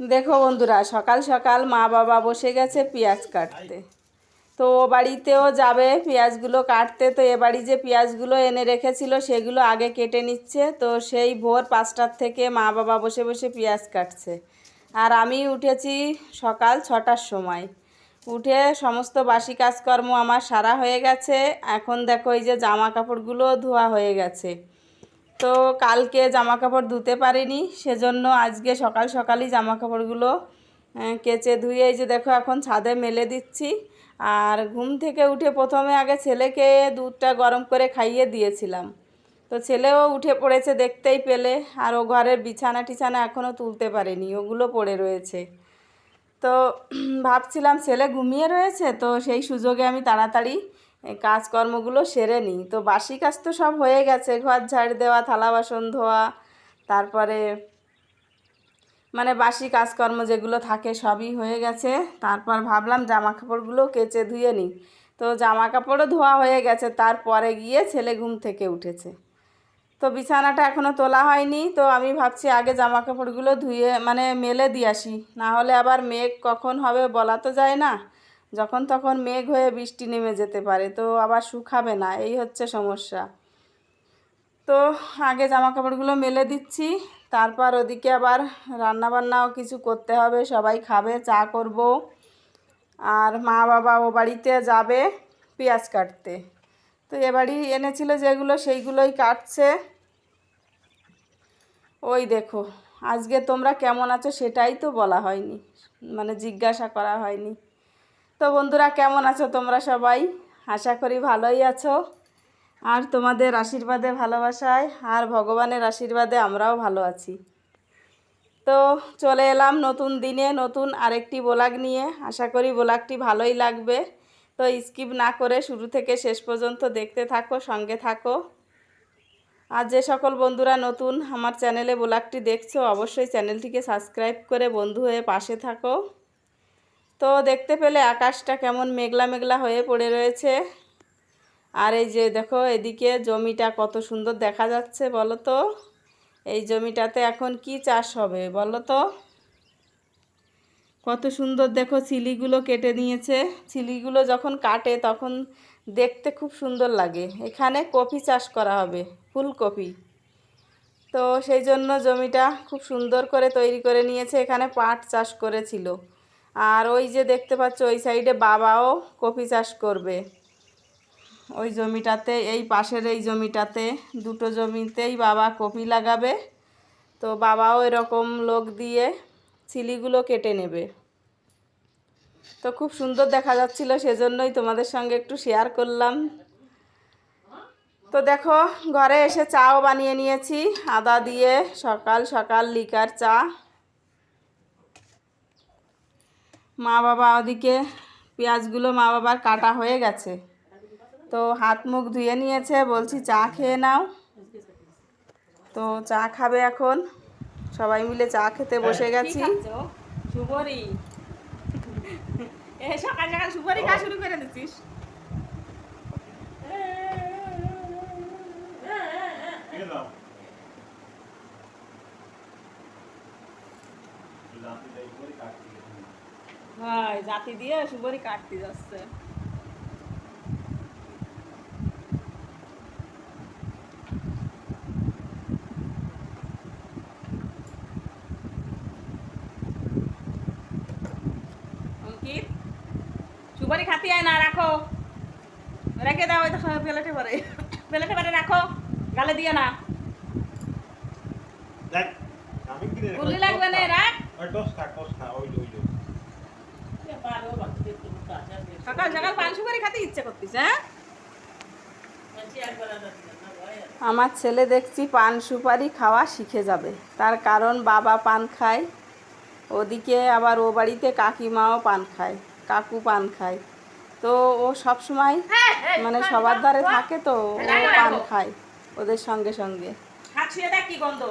দেখো বন্ধুরা, সকাল সকাল মা বাবা বসে গেছে পেঁয়াজ কাটতে। তো ও বাড়িতেও যাবে পেঁয়াজগুলো কাটতে। তো এ বাড়ি যে পেঁয়াজগুলো এনে রেখেছিল সেগুলো আগে কেটে নিচ্ছে। তো সেই ভোর পাঁচটার থেকে মা বাবা বসে বসে পেঁয়াজ কাটছে। আর আমি উঠেছি সকাল ছটার সময়। উঠে সমস্ত বাসি কাজকর্ম আমার সারা হয়ে গেছে। এখন দেখো এই যে জামা কাপড়গুলো ধোয়া হয়ে গেছে। তো কালকে জামা কাপড় ধুতে পারিনি, সেজন্য আজকে সকাল সকালই জামা কাপড়গুলো কেচে ধুয়ে এই যে দেখো এখন ছাদে মেলে দিচ্ছি। আর ঘুম থেকে উঠে প্রথমে আগে ছেলেকে দুধটা গরম করে খাইয়ে দিয়েছিলাম। তো ছেলেও উঠে পড়েছে দেখতেই পেলে, আর ও ঘরের বিছানা টিছানা এখনও তুলতে পারেনি, ওগুলো পড়ে রয়েছে। তো ভাবছিলাম ছেলে ঘুমিয়ে রয়েছে, তো সেই সুযোগে আমি তাড়াতাড়ি কাজকর্মগুলো সেরে নিই। তো বাসি কাজ তো সব হয়ে গেছে। ঘর ঝাড় দেওয়া, থালা বাসন ধোয়া, তারপরে মানে বাসি কাজকর্ম যেগুলো থাকে সবই হয়ে গেছে। তারপর ভাবলাম জামা কাপড়গুলো কেচে ধুয়ে নিই। তো জামা কাপড়ও ধোয়া হয়ে গেছে, তারপরে গিয়ে ছেলে ঘুম থেকে উঠেছে। তো বিছানাটা এখনও তোলা হয়নি। তো আমি ভাবছি আগে জামা কাপড়গুলো ধুয়ে মানে মেলে দিয়ে আসি। না হলে আবার মেঘ কখন হবে বলা তো যায় না। যখন তখন মেঘ হয়ে বৃষ্টি নেমে যেতে পারে, তো আবার শুকাবে না, এই হচ্ছে সমস্যা। তো আগে জামা কাপড়গুলো মেলে দিচ্ছি, তারপর ওদিকে আবার রান্না বান্নাও কিছু করতে হবে, সবাই খাবে, চা করব। আর মা বাবা ও বাড়িতে যাবে পেঁয়াজ কাটতে। তো এ বাড়ি এনেছিল যেগুলো, সেইগুলোই কাটছে। ওই দেখো, আজকে তোমরা কেমন আছো সেটাই তো বলা হয়নি মানে জিজ্ঞাসা করা হয়নি। তো বন্ধুরা, কেমন আছো তোমরা সবাই? আশা করি ভালোই আছো। আর তোমাদের আশীর্বাদে, ভালোবাসায় আর ভগবানের আশীর্বাদে আমরাও ভালো আছি। তো চলে এলাম নতুন দিনে, নতুন আরেকটি ব্লগ নিয়ে। আশা করি ব্লগটি ভালোই লাগবে। তো স্কিপ না করে শুরু থেকে শেষ পর্যন্ত দেখতে থাকো, সঙ্গে থাকো। আর যে সকল বন্ধুরা নতুন আমার চ্যানেলে ব্লগটি দেখছ, অবশ্যই চ্যানেলটিকে সাবস্ক্রাইব করে বন্ধু হয়ে পাশে থাকো। তো দেখতে পেলে আকাশটা কেমন মেঘলা মেঘলা হয়ে পড়ে রয়েছে। আর এই যে দেখো, এদিকে জমিটা কত সুন্দর দেখা যাচ্ছে, বলো তো। এই জমিটাতে এখন কি চাষ হবে, বলো তো। কত সুন্দর দেখো চিলিগুলো কেটে নিয়েছে। চিলিগুলো যখন কাটে তখন দেখতে খুব সুন্দর লাগে। এখানে কপি চাষ করা হবে, ফুলকপি। তো সেই জন্য জমিটা খুব সুন্দর করে তৈরি করে নিয়েছে। এখানে পাট চাষ করেছিল। আর ওই যে দেখতে পাচ্ছ, ওই সাইডে বাবাও কপি চাষ করবে। ওই জমিটাতে, এই পাশের এই জমিটাতে, দুটো জমিতেই বাবা কপি লাগাবে। তো বাবাও এরকম লোক দিয়ে চিলিগুলো কেটে নেবে। তো খুব সুন্দর দেখা যাচ্ছিল, সেজন্যই তোমাদের সঙ্গে একটু শেয়ার করলাম। তো দেখো, ঘরে এসে চাও বানিয়ে নিয়েছি। আদা দিয়ে সকাল সকাল লিকার চা। মা বাবা ওদিকে পেঁয়াজগুলো মা বাবার কাটা হয়ে গেছে। তো হাত মুখ ধুয়ে নিয়েছে বলছি চা খেয়ে নাও। তো চা খাবে এখন। সবাই মিলে চা খেতে বসে গেছি। সুবরি সকাল সকাল খা শুরু করে দিচ্ছিস হয় জাতি দিয়ে সুবরি কাটতে যাচ্ছে। অঙ্কিত সুপারি খাতি আয় না রাখো। রেখে দাও ওই দেখো প্লেটে পরে প্লেটে পরে রাখো গালে দিয়ে না। গুলি লাগবে না রাখ। টস খা, ওই। হ্যাঁ? আমার ছেলে দেখছি পান সুপারি খাওয়া শিখে যাবে। তার কারণ বাবা পান খায়, ওদিকে আবার ও বাড়িতে কাকিমাও পান খায়, কাকু পান খায়। তো ও সব সময় মানে সবার ধারে থাকে তো, ও পান খায় ওদের সঙ্গে সঙ্গে। দেখ কি গন্ধ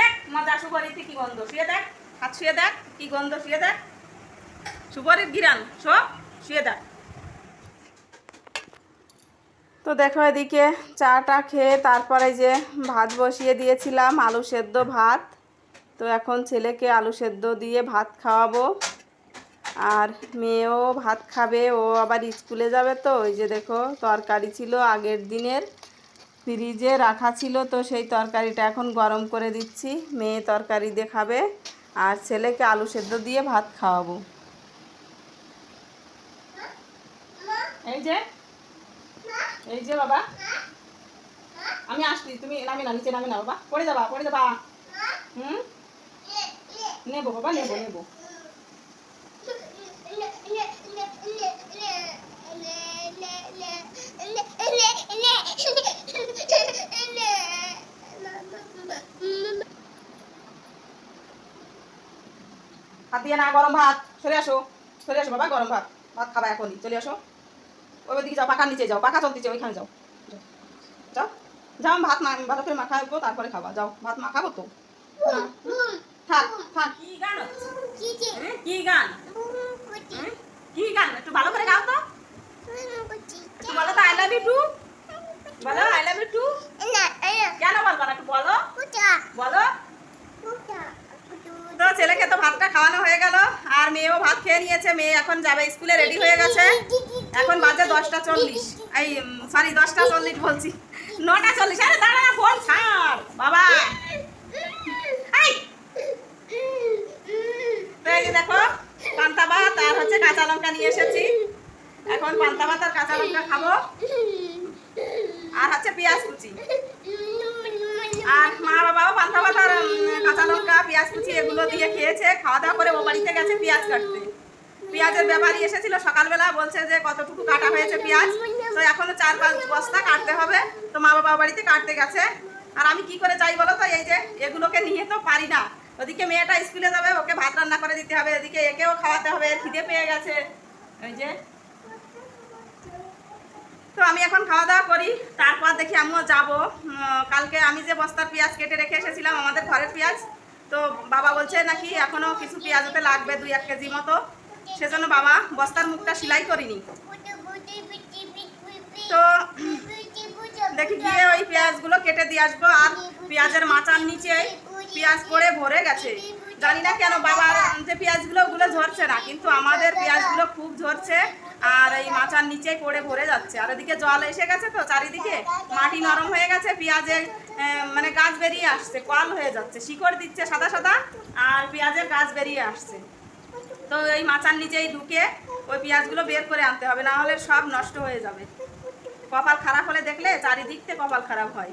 দেখ কি গন্ধ দেখ দেখ কি গন্ধ, শুয়ে দেখ। শুয়ে তো দেখো এদিকে চাটা খেয়ে তারপরে যে ভাত বসিয়ে দিয়েছিলাম, আলু সেদ্ধ ভাত। তো এখন ছেলেকে আলু সেদ্ধ দিয়ে ভাত খাওয়াবো। আর মেয়েও ভাত খাবে, ও আবার স্কুলে যাবে তো, ওই যে দেখো তরকারি ছিল আগের দিনের। ফ্রিজে রাখা ছিল তো সেই তরকারিটা এখন গরম করে দিচ্ছি, মেয়ে তরকারি দিয়ে খাবে। আর ছেলেকে আলু সেদ্ধ দিয়ে ভাত খাওয়াবো। এই যে এই যে বাবা। আমি আসছি, তুমি নামি না নিচে নামি না বাবা। পড়ে যাবা পড়ে যাবা। হুম? নেব বাবা, নেব নেব। হাত দিয়ে না, গরম ভাত। সরে আসো সরে আসো বাবা, গরম ভাত। ভাত খাবা এখনই। চলে আসো। ওই দিকে যাও পাখার নিচে যাও পাখা চলতেছে ওইখানে যাও। যাও। যাও যাও আমি ভাত মা ভালো করে মাখাবো তারপরে খাবা যাও। ভাত মাখাবো তো? থাক থাক। কি গান? হুম, কি গান? কি গান? একটু ভালো করে গাও তো। একটু বলো তো আই লাভ ইউ টু বলো আই লাভ ইউ টু কেন বলব না একটু বলো। বলো। তো ছেলেকে তো ভাতটা খাওয়ানো হয়ে গেল, আর মেয়েও ভাত খেয়ে নিয়েছে, মেয়ে এখন যাবে, স্কুলে রেডি হয়ে গেছে। এখন বাজে দশটা চল্লিশ। এই সরি দশটা চল্লিশ বলছি। নটা চল্লিশ। আরে দাঁড়া, ফোন ছাড়, বাবা। দেখো, পান্তা ভাত আর হচ্ছে কাঁচা লঙ্কা নিয়ে এসেছি। এখন পান্তা ভাত আর কাঁচা লঙ্কা খাব। আর হচ্ছে পেঁয়াজ কুচি। আর মা বাবাও পান্তা উম, কাঁচা লঙ্কা পেঁয়াজ কুচি এগুলো দিয়ে খেয়েছে খাওয়া দাওয়া করে ও বাড়িতে গেছে পেঁয়াজ কাটতে। পেঁয়াজের ব্যাপারই এসেছিল সকালবেলা বলছে যে কতটুকু কাটা হয়েছে পেঁয়াজ। তো এখনও চার পাঁচ বস্তা কাটতে হবে তো মা বাবা বাড়িতে কাটতে গেছে। আর আমি কি করে যাই বলো তো এই যে এগুলোকে নিয়ে তো পারি না। ওদিকে মেয়েটা স্কুলে যাবে ওকে ভাত রান্না করে দিতে হবে এদিকে একেও খাওয়াতে হবে খিদে পেয়ে গেছে। ওই যে তো আমি এখন খাওয়া দাওয়া করি, তারপর দেখি আমিও যাব। কালকে আমি যে বস্তার পেঁয়াজ কেটে রেখে এসেছিলাম, আমাদের ঘরের পেঁয়াজ, তো বাবা বলছে নাকি এখনও কিছু পেঁয়াজ ওতে লাগবে, দুই এক কেজি মতো। সেজন্য বাবা বস্তার মুখটা সেলাই করিনি। তো দেখি গিয়ে ওই পেঁয়াজগুলো কেটে দিয়ে আসব, আর পেঁয়াজের মাচার নিচে পেঁয়াজ পড়ে ভরে গেছে। জানি না কেন বাবার যে পেঁয়াজগুলো, ওগুলো ঝরছে না, কিন্তু আমাদের পেঁয়াজগুলো খুব ঝরছে। আর এই মাচার নিচেই পড়ে ভরে যাচ্ছে। আর এদিকে জল এসে গেছে তো, চারিদিকে মাটি নরম হয়ে গেছে, পেঁয়াজের মানে গাছ বেরিয়ে আসছে, কল হয়ে যাচ্ছে, শিকড় দিচ্ছে সাদা সাদা, আর পেঁয়াজের গাছ বেরিয়ে আসছে। তো এই মাচার নিচেই ঢুকে ওই পেঁয়াজগুলো বের করে আনতে হবে, না হলে সব নষ্ট হয়ে যাবে। কপাল খারাপ হলে দেখলে চারিদিক থেকে কপাল খারাপ হয়।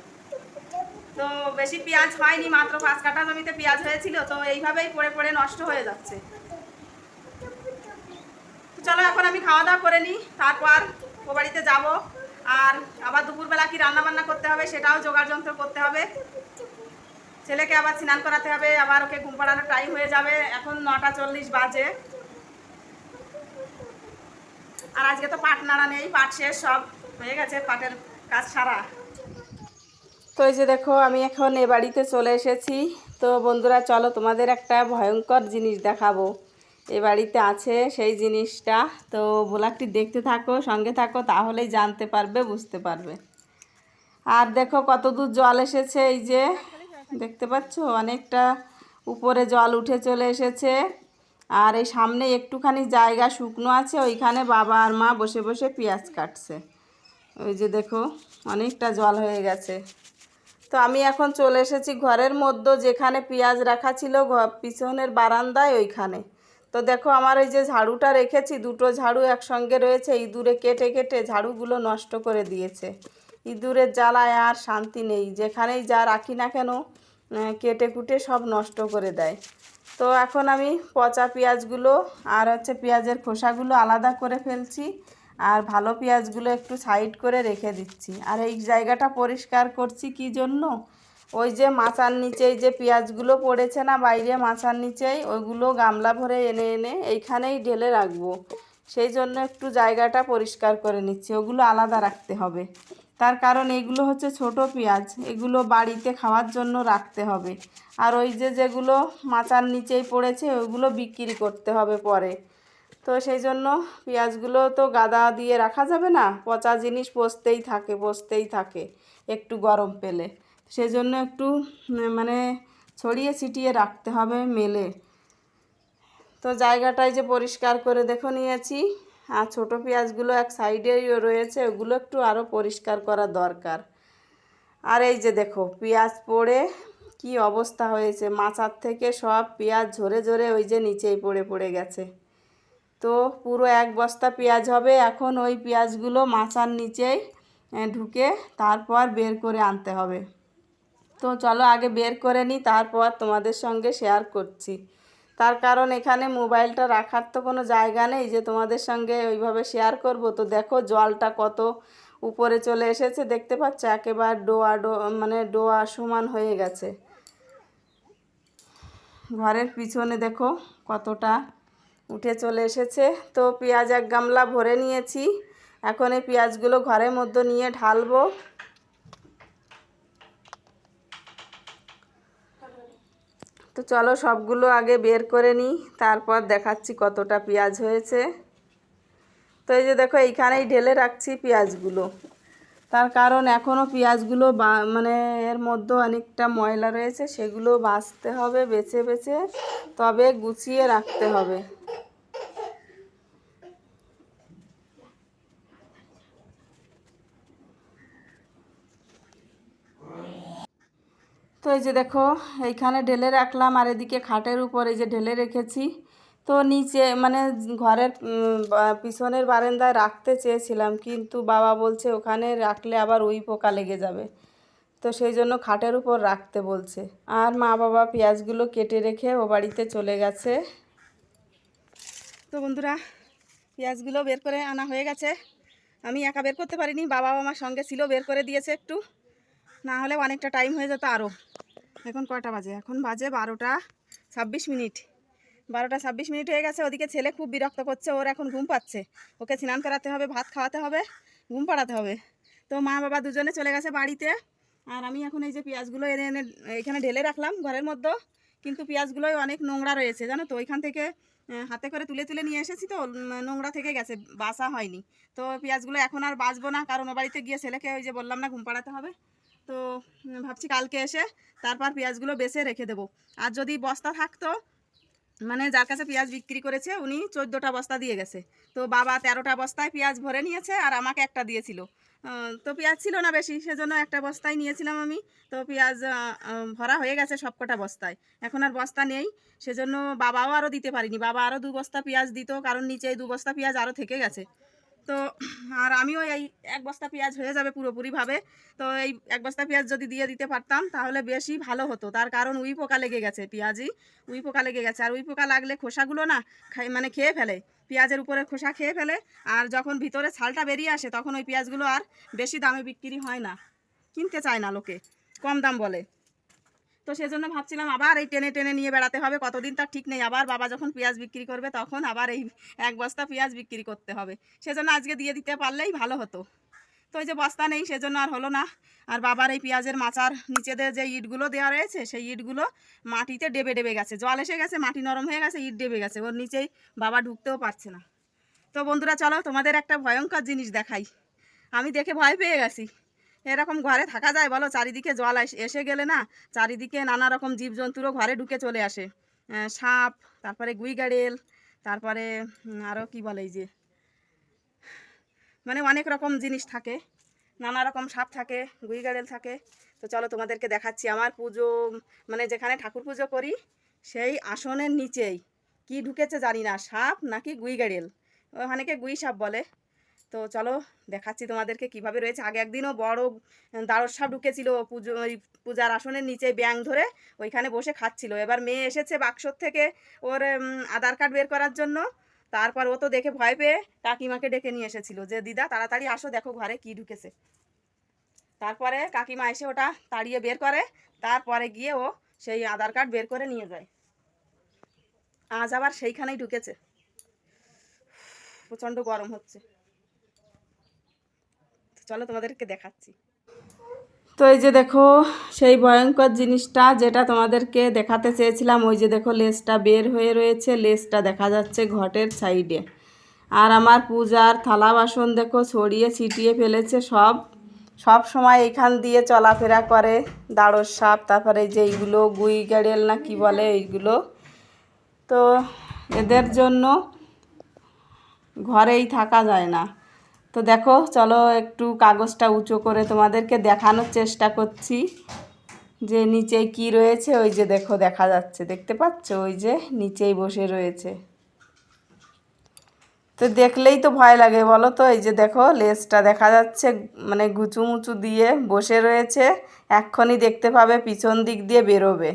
তো বেশি পেঁয়াজ হয়নি, মাত্র পাঁচ কাঠা জমিতে পেঁয়াজ হয়েছিল, তো এইভাবেই পড়ে পড়ে নষ্ট হয়ে যাচ্ছে। চলো, এখন আমি খাওয়া দাওয়া করে নিই, তারপর ও বাড়িতে যাব। আর আবার দুপুরবেলা কি রান্না বান্না করতে হবে সেটাও জোগাড় যন্ত্র করতে হবে। ছেলেকে আবার স্নান করাতে হবে, আবার ওকে ঘুম পাড়ানোর টাইম হয়ে যাবে। এখন নটা চল্লিশ বাজে। আর আজকে তো পাট নাড়া নেই, পাট শেষ সব হয়ে গেছে পাটের কাজ সারা। তো এই যে দেখো, আমি এখন এ বাড়িতে চলে এসেছি। তো বন্ধুরা, চলো তোমাদের একটা ভয়ঙ্কর জিনিস দেখাবো। এ বাড়িতে আছে সেই জিনিসটা। তো ব্লগটি দেখতে থাকো, সঙ্গে থাকো, তাহলেই জানতে পারবে, বুঝতে পারবে। আর দেখো কত দূর জল এসেছে, এই যে দেখতে পাচ্ছ? অনেকটা উপরে জল উঠে চলে এসেছে। আর এই সামনে একটুখানি জায়গা শুকনো আছে, ওইখানে বাবা আর মা বসে বসে পেঁয়াজ কাটছে। ওই যে দেখো, অনেকটা জল হয়ে গেছে। তো আমি এখন চলে এসেছি ঘরের মধ্যে, যেখানে পেঁয়াজ রাখা ছিল পিছনের বারান্দায় ওইখানে। তো দেখো আমার ওই যে ঝাড়ুটা রেখেছি, দুটো ঝাড়ু একসঙ্গে রয়েছে, ইঁদুরে কেটে কেটে ঝাড়ুগুলো নষ্ট করে দিয়েছে। ইঁদুরের জ্বালায় আর শান্তি নেই, যেখানেই যা রাখি না কেন কেটে কুটে সব নষ্ট করে দেয়। তো এখন আমি পচা পেঁয়াজগুলো আর হচ্ছে পেঁয়াজের খোসাগুলো আলাদা করে ফেলছি আর ভালো পেঁয়াজগুলো একটু সাইড করে রেখে দিচ্ছি। আর এই জায়গাটা পরিষ্কার করছি কি জন্য? ওই যে মাচার নিচেই যে পেঁয়াজগুলো পড়েছে না বাইরে মাচার নিচেই, ওইগুলো গামলা ভরে এনে এনে এইখানেই ঢেলে রাখব। সেই জন্য একটু জায়গাটা পরিষ্কার করে নিচ্ছি, ওগুলো আলাদা রাখতে হবে। তার কারণ এগুলো হচ্ছে ছোট পেঁয়াজ, এগুলো বাড়িতে খাওয়ার জন্য রাখতে হবে। আর ওই যে যেগুলো মাচার নিচেই পড়েছে, ওইগুলো বিক্রি করতে হবে পরে। তো সেই জন্য পেঁয়াজগুলো তো গাদা দিয়ে রাখা যাবে না, পচা জিনিস পচতেই থাকে পচতেই থাকে, একটু গরম পেলে। সেই জন্য একটু মানে ছড়িয়ে ছিটিয়ে রাখতে হবে মেলে। তো জায়গাটায় যে পরিষ্কার করে দেখো নিয়েছি। আর ছোটো পেঁয়াজগুলো এক সাইডেই রয়েছে, ওগুলো একটু আরও পরিষ্কার করা দরকার। আর এই যে দেখো, পেঁয়াজ পড়ে, কি অবস্থা হয়েছে? মাচার থেকে সব পেঁয়াজ ঝরে ঝরে ওই যে নিচেই পড়ে পড়ে গেছে। তো পুরো এক বস্তা পেঁয়াজ হবে, এখন ওই পেঁয়াজগুলো মাচার নিচেই ঢুকে তারপর বের করে আনতে হবে। তো চলো আগে বের করে নিই, তারপর তোমাদের সঙ্গে শেয়ার করছি। তার কারণ এখানে মোবাইলটা রাখার তো কোনো জায়গা নেই যে তোমাদের সঙ্গে ওইভাবে শেয়ার করব। তো দেখো জলটা কত উপরে চলে এসেছে, দেখতে পাচ্ছ? একেবারে ডোয়া, ডো মানে ডোয়া সমান হয়ে গেছে। ঘরের পিছনে দেখো কতটা উঠে চলে এসেছে। তো পেঁয়াজ এক গামলা ভরে নিয়েছি। এখন এই পেঁয়াজগুলো ঘরের মধ্যে নিয়ে ঢালবো। তো চলো সবগুলো আগে বের করে নিই তারপর দেখাচ্ছি কতটা পেঁয়াজ হয়েছে। তো এই যে দেখো, এইখানেই ঢেলে রাখছি পেঁয়াজগুলো। তার কারণ এখনও পেঁয়াজগুলো বা মানে এর মধ্যে অনেকটা ময়লা রয়েছে, সেগুলো বাছতে হবে, বেছে বেছে, তবে গুছিয়ে রাখতে হবে। তো এই যে দেখো, এইখানে ঢেলে রাখলাম আর এদিকে খাটের উপর এই যে ঢেলে রেখেছি। তো নিচে মানে ঘরের পিছনের বারান্দায় রাখতে চেয়েছিলাম, কিন্তু বাবা বলছে ওখানে রাখলে আবার উই পোকা লেগে যাবে। তো সেই জন্য খাটের উপর রাখতে বলছে। আর মা বাবা পেঁয়াজগুলো কেটে রেখে ও বাড়িতে চলে গেছে। তো বন্ধুরা, পেঁয়াজগুলো বের করে আনা হয়ে গেছে। আমি একা বের করতে পারিনি বাবা আমার সঙ্গে ছিল, বের করে দিয়েছে একটু। না হলে অনেকটা টাইম হয়ে যেত আরও এখন কয়টা বাজে? এখন বাজে বারোটা ছাব্বিশ মিনিট। বারোটা ছাব্বিশ মিনিট হয়ে গেছে, ওদিকে ছেলে খুব বিরক্ত করছে, ওর এখন ঘুম পাচ্ছে। ওকে স্নান করাতে হবে, ভাত খাওয়াতে হবে, ঘুম পাড়াতে হবে। তো মা বাবা দুজনে চলে গেছে বাড়িতে, আর আমি এখন এই যে পেঁয়াজগুলো এনে এনে এখানে ঢেলে রাখলাম ঘরের মধ্যে, কিন্তু পেঁয়াজগুলোই অনেক নোংরা রয়েছে, জানো তো? ওইখান থেকে হাতে করে তুলে তুলে নিয়ে এসেছি তো, নোংরা থেকে গেছে, বাসা হয়নি। তো পেঁয়াজগুলো এখন আর বাঁচবো না, কারণ ও বাড়িতে গিয়ে ছেলেকে ওই যে বললাম না, ঘুম পাড়াতে হবে। তো ভাবছি কালকে এসে তারপর পেঁয়াজগুলো বেছে রেখে দেবো। আর যদি বস্তা থাকতো মানে যার কাছে পেঁয়াজ বিক্রি করেছে, উনি চোদ্দোটা বস্তা দিয়ে গেছে। তো বাবা তেরোটা বস্তায় পেঁয়াজ ভরে নিয়েছে আর আমাকে একটা দিয়েছিল। তো পেঁয়াজ ছিল না বেশি, সেজন্য একটা বস্তায় নিয়েছিলাম আমি। তো পেঁয়াজ ভরা হয়ে গেছে সবকটা বস্তায়। এখন আর বস্তা নেই, সেজন্য বাবাও আরও দিতে পারিনি। বাবা আরও দু বস্তা পেঁয়াজ দিত, কারণ নিচে দু বস্তা পেঁয়াজ আরও থেকে গেছে। তো আর আমিও এই এক বস্তা পেঁয়াজ হয়ে যাবে পুরোপুরিভাবে। তো এই এক বস্তা পেঁয়াজ যদি দিয়ে দিতে পারতাম, তাহলে বেশি ভালো হতো। তার কারণ উই পোকা লেগে গেছে পেঁয়াজই। উই পোকা লেগে গেছে। আর উই পোকা লাগলে খোসাগুলো না খাই মানে খেয়ে ফেলে। পেঁয়াজের উপরে খোসা খেয়ে ফেলে। আর যখন ভিতরে ছালটা বেরিয়ে আসে, তখন ওই পেঁয়াজগুলো আর বেশি দামে বিক্রি হয় না। কিনতে চায় না লোকে। কম দাম বলে। তো সেজন্য ভাবছিলাম আবার এই টেনে টেনে নিয়ে বেড়াতে হবে। কতদিন তার ঠিক নেই। আবার বাবা যখন পেঁয়াজ বিক্রি করবে, তখন আবার এই এক বস্তা পেঁয়াজ বিক্রি করতে হবে। সেজন্য আজকে দিয়ে দিতে পারলেই ভালো হতো। তো ওই যে বস্তা নেই, সেজন্য আর হলো না। আর বাবার এই পেঁয়াজের মাচার নিচেদের যে ইটগুলো দেওয়া রয়েছে, সেই ইটগুলো মাটিতে ডেবে ডেবে গেছে। জল এসে গেছে, মাটি নরম হয়ে গেছে, ইট ডেবে গেছে। ওর নিচেই বাবা ঢুকতেও পারছে না। তো বন্ধুরা, চলো তোমাদের একটা ভয়ঙ্কর জিনিস দেখাই। আমি দেখে ভয় পেয়ে গেছি। এরকম ঘরে থাকা যায়, বলো? চারিদিকে জল এস- গেলে না, চারিদিকে নানা রকম জীবজন্তুরও ঘরে ঢুকে চলে আসে। সাপ, তারপরে গুইগাড়েল, তারপরে আরও কি বলে যে? মানে অনেক রকম জিনিস থাকে, নানা রকম সাপ থাকে, গুইগাড়েল থাকে। তো চলো তোমাদেরকে দেখাচ্ছি আমার পুজো মানে যেখানে ঠাকুর পুজো করি, সেই আসনের নিচেই। কি ঢুকেছে জানি না, সাপ নাকি গুইগাড়েল? ওখানেকে গুই সাপ বলে? তো চলো দেখাচ্ছি তোমাদেরকে কীভাবে রয়েছে। আগে একদিনও বড় দাঁড়র ঢুকেছিল পুজো, ওই পূজার আসনের নিচে ব্যাং ধরে ওইখানে বসে খাচ্ছিল। এবার মেয়ে এসেছে বাক্সর থেকে ওর আধার কার্ড বের করার জন্য। তারপর ও তো দেখে ভয় পেয়ে কাকিমাকে ডেকে নিয়ে এসেছিল যে, দিদা, তাড়াতাড়ি আসো, দেখো ঘরে কি ঢুকেছে। তারপরে কাকিমা এসে ওটা তাড়িয়ে বের করে। তারপরে গিয়ে ও সেই আধার কার্ড বের করে নিয়ে যায়। আজ আবার সেইখানেই ঢুকেছে। প্রচণ্ড গরম হচ্ছে। চলো তোমাদেরকে দেখাচ্ছি। তো এই যে দেখো, সেই ভয়ঙ্কর জিনিসটা যেটা তোমাদেরকে দেখাতে চেয়েছিলাম, ওই যে দেখো লেজটা বের হয়ে রয়েছে, লেজটা দেখা যাচ্ছে ঘটের সাইডে। আর আমার পূজার থালা বাসন দেখো ছড়িয়ে ছিটিয়ে ফেলেছে সব। সব সময় এখান দিয়ে চলাফেরা করে দাঁড়র সাপ, তারপরে যে এইগুলো গুই গাড়িয়াল না কি বলে এইগুলো। তো এদের জন্য ঘরেই থাকা যায় না। তো দেখো, চলো একটু কাগজটা উঁচু করে তোমাদেরকে দেখানোর চেষ্টা করছি। যে নিচে কি রয়েছে, ওই যে দেখো, দেখা যাচ্ছে। দেখতে পাচ্ছ? ওই যে নিচেই বসে রয়েছে। তো দেখলেই তো ভয় লাগে, বলো তো? এই যে দেখো, লেজটা দেখা যাচ্ছে মানে গুচু মুচু দিয়ে বসে রয়েছে। এক্ষুনি দেখতে পাবে, পিছন দিক দিয়ে বেরোবে।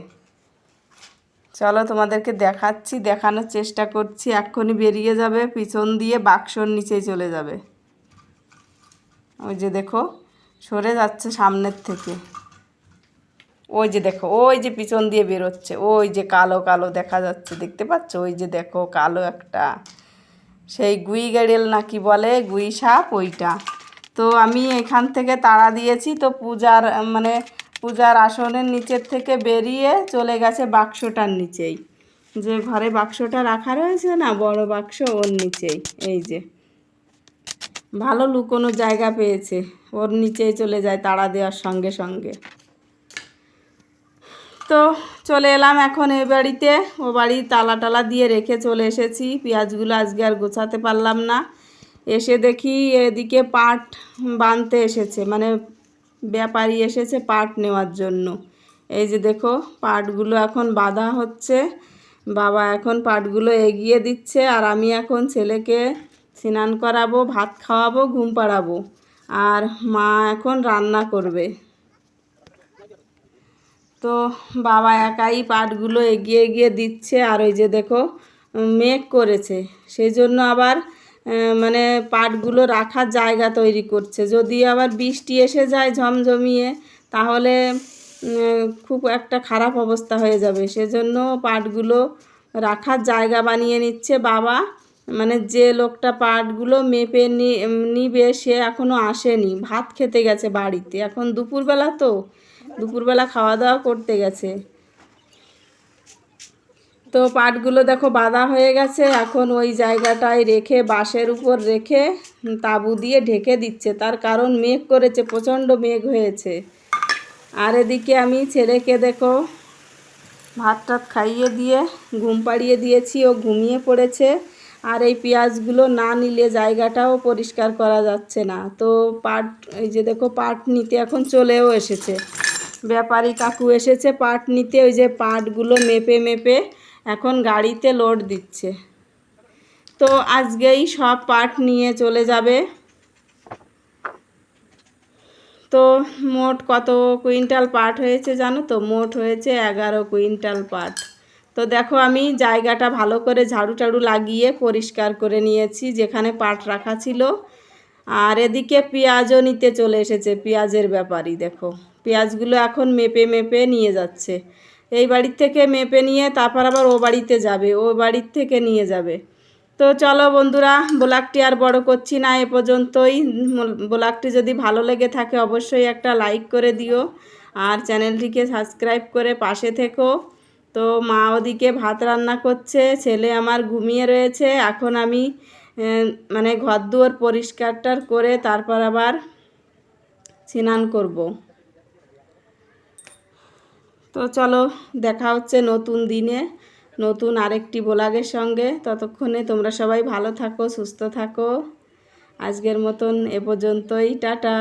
চলো তোমাদেরকে দেখাচ্ছি, দেখানোর চেষ্টা করছি। এক্ষুনি বেরিয়ে যাবে, পিছন দিয়ে বাক্সর নিচে চলে যাবে। ওই যে দেখো, সরে যাচ্ছে সামনের থেকে। ওই যে দেখো, ওই যে পিছন দিয়ে বেরোচ্ছে, ওই যে কালো কালো দেখা যাচ্ছে, দেখতে পাচ্ছ? ওই যে দেখো কালো একটা, সেই গুই গেড়েল নাকি বলে, গুই সাপ ওইটা। তো আমি এখান থেকে তাড়া দিয়েছি, তো পূজার মানে পূজার আসনের নিচের থেকে বেরিয়ে চলে গেছে বাক্সটার নিচেই। যে ঘরে বাক্সটা রাখা রয়েছে না, বড় বাক্স ওর নিচেই, এই যে। ভালো লুকোনো জায়গা পেয়েছে। ওর নিচেই চলে যায় তাড়া দেওয়ার সঙ্গে সঙ্গে। তো চলে এলাম এখন এ বাড়িতে। ও বাড়ি তালা টালা দিয়ে রেখে চলে এসেছি। পেঁয়াজগুলো আজকে আর গোছাতে পারলাম না। এসে দেখি এদিকে পাট বানতে এসেছে মানে ব্যাপারী এসেছে পাট নেওয়ার জন্য। এই যে দেখো, পাটগুলো এখন বাঁধা হচ্ছে। বাবা এখন পাটগুলো এগিয়ে দিচ্ছে আর আমি এখন ছেলেকে স্নান করাবো, ভাত খাওয়াবো, ঘুম পাড়াবো। আর মা এখন রান্না করবে। তো বাবা একাই পাটগুলো এগিয়ে এগিয়ে দিচ্ছে। আর ওই যে দেখো, মেঘ করেছে। সেই জন্য আবার মানে পাটগুলো রাখার জায়গা তৈরি করছে। যদি আবার বৃষ্টি এসে যায় ঝমঝমিয়ে, তাহলে খুব একটা খারাপ অবস্থা হয়ে যাবে। সেজন্য পাটগুলো রাখার জায়গা বানিয়ে নিচ্ছে বাবা। মানে যে লোকটা পাটগুলো মেপে নিবে, সে এখনও আসেনি। ভাত খেতে গেছে বাড়িতে। এখন দুপুরবেলা তো। দুপুরবেলা খাওয়া দাওয়া করতে গেছে। তো পাটগুলো দেখো বাঁধা হয়ে গেছে। এখন ওই জায়গাটায় রেখে, বাঁশের উপর রেখে তাঁবু দিয়ে ঢেকে দিচ্ছে। তার কারণ মেঘ করেছে, প্রচণ্ড মেঘ হয়েছে। আর এদিকে আমি ছেলেকে দেখো ভাত টাত খাইয়ে দিয়ে, ঘুম পাড়িয়ে দিয়েছি। ও ঘুমিয়ে পড়েছে। আর এই পেঁয়াজগুলো না নিলে জায়গাটাও পরিষ্কার করা যাচ্ছে না। তো পাট, এই যে দেখো পাট নিতে এখন চলেও এসেছে। ব্যাপারী কাকু এসেছে পাট নিতে, ওই যে পাটগুলো মেপে মেপে এখন গাড়িতে লোড দিচ্ছে। তো আজকেই সব পাট নিয়ে চলে যাবে। তো মোট কত কুইন্টাল পাট হয়েছে জানো তো? মোট হয়েছে এগারো কুইন্টাল পাট। তো দেখো আমি জায়গাটা ভালো করে ঝাড়ু টাড়ু লাগিয়ে পরিষ্কার করে নিয়েছি, যেখানে পাট রাখা ছিল। আর এদিকে পেঁয়াজও নিতে চলে এসেছে, পেঁয়াজের ব্যাপারই দেখো। পেঁয়াজগুলো এখন মেপে মেপে নিয়ে যাচ্ছে। এই বাড়ির থেকে মেপে নিয়ে তারপর আবার ও বাড়িতে যাবে, ও বাড়ির থেকে নিয়ে যাবে। তো চলো বন্ধুরা, ব্লগটি আর বড় করছি না, এ পর্যন্তই। ব্লগটি যদি ভালো লেগে থাকে অবশ্যই একটা লাইক করে দিও। আর চ্যানেলটিকে সাবস্ক্রাইব করে পাশে থেকো। তো মা ওদিকে ভাত রান্না করছে, ছেলে আমার ঘুমিয়ে রয়েছে, এখন আমি মানে ঘর দুয়ার পরিষ্কারটার করে তারপর আবার স্নান করব। তো চলো, দেখা হচ্ছে নতুন দিনে, নতুন আরেকটি ব্লগের সঙ্গে। ততক্ষণে তোমরা সবাই ভালো থাকো, সুস্থ থাকো। আজকের মতন এ পর্যন্তই, টাটা।